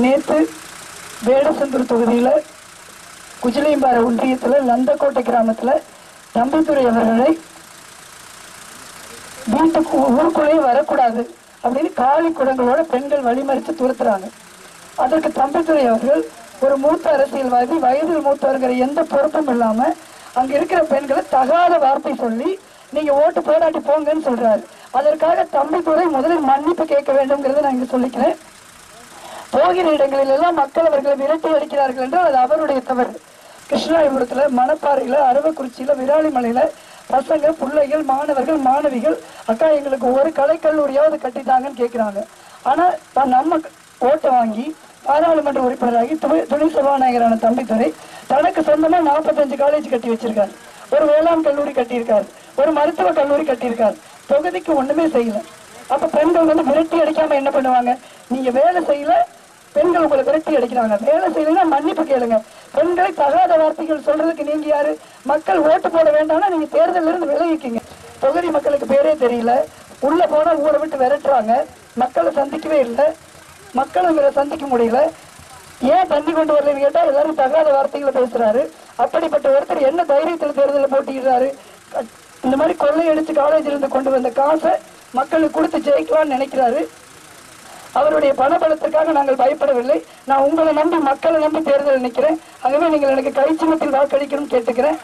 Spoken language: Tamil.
நேற்று வேடசந்தூர் தொகுதியில் குஜிலியம்பாறை ஒன்றியத்தில் லந்தக்கோட்டை கிராமத்தில் தம்பித்துறை அவர்களை வீட்டுக்கு ஊருக்குள்ளேயே வரக்கூடாது அப்படின்னு காலி குடங்களோட பெண்கள் வழிமறித்து துரத்துறாங்க. அதற்கு தம்பித்துறை அவர்கள் ஒரு மூத்த அரசியல்வாதி வயதில் மூத்தவர்கிற எந்த பொறுப்பும் இல்லாமல் அங்கே இருக்கிற பெண்களை தகாத வார்த்தை சொல்லி நீங்கள் ஓட்டு போராட்டி போங்கன்னு சொல்கிறாரு அதற்காக தம்பித்துறை முதலில் மன்னிப்பு கேட்க வேண்டும்ங்கிறத நான் இங்கே சொல்லிக்கிறேன். போகிற இடங்களில் எல்லாம் மக்கள் அவர்களை விரட்டி அடிக்கிறார்கள் என்றால் அது அவருடைய தவறு. கிருஷ்ணாயபுரத்துல மணப்பாறையில அரவக்குறிச்சியில விராலிமலையில பசங்க பிள்ளைகள் மாணவர்கள் மாணவிகள் அக்கா எங்களுக்கு ஒரு கலைக்கல்லூரியாவது கட்டித்தாங்கன்னு கேட்கிறாங்க ஆனா நம்ம ஓட்டை வாங்கி பாராளுமன்ற உறுப்பினராகி துணை துணை சபாநாயகரான தம்பித்துறை தனக்கு சொந்தமா நாற்பத்தஞ்சு காலேஜ் கட்டி வச்சிருக்காரு. ஒரு வேளாண் கல்லூரி கட்டியிருக்காரு. ஒரு மருத்துவ கல்லூரி கட்டியிருக்காரு. தொகுதிக்கு ஒண்ணுமே செய்யல. அப்ப பெண்கள் வந்து விரட்டி அடிக்காம என்ன பண்ணுவாங்க? நீங்க வேலை செய்யல பெண்கள் உங்களை விரட்டி அடிக்கிறாங்க. வேலை செய்யலைன்னா மன்னிப்பு கேளுங்க. பெண்களை தகாத வார்த்தைகள் சொல்றதுக்கு நீங்க யாரு? மக்கள் ஓட்டு போட வேண்டாம்னா நீங்க தேர்தலில் இருந்து விலகிக்கீங்க. தொகுதி மக்களுக்கு பேரே தெரியல. உள்ள போனா ஊரை விட்டு விரட்டுறாங்க. மக்களை சந்திக்கவே இல்லை. மக்களும் இவரை சந்திக்க முடியல. ஏன் தண்ணி கொண்டு வரலன்னு கேட்டா எல்லாரும் தகாத வார்த்தைகளை பேசுறாரு. அப்படிப்பட்ட ஒருத்தர் என்ன தைரியத்தில் தேர்தலில் போட்டிடுறாரு இந்த மாதிரி கொள்ளையடிச்சு காலேஜில் இருந்து கொண்டு வந்த காசை மக்களுக்கு கொடுத்து ஜெயிக்கலாம்னு நினைக்கிறாரு. அவருடைய பணபலத்திற்காக நாங்கள் பயப்படவில்லை. நான் உங்களை நம்பி மக்களை நம்பி தேர்தல் நிற்கிறேன் ஆகவே நீங்கள் எனக்கு கை சின்னத்தில் வாக்களிக்கணும்னு கேட்டுக்கிறேன்.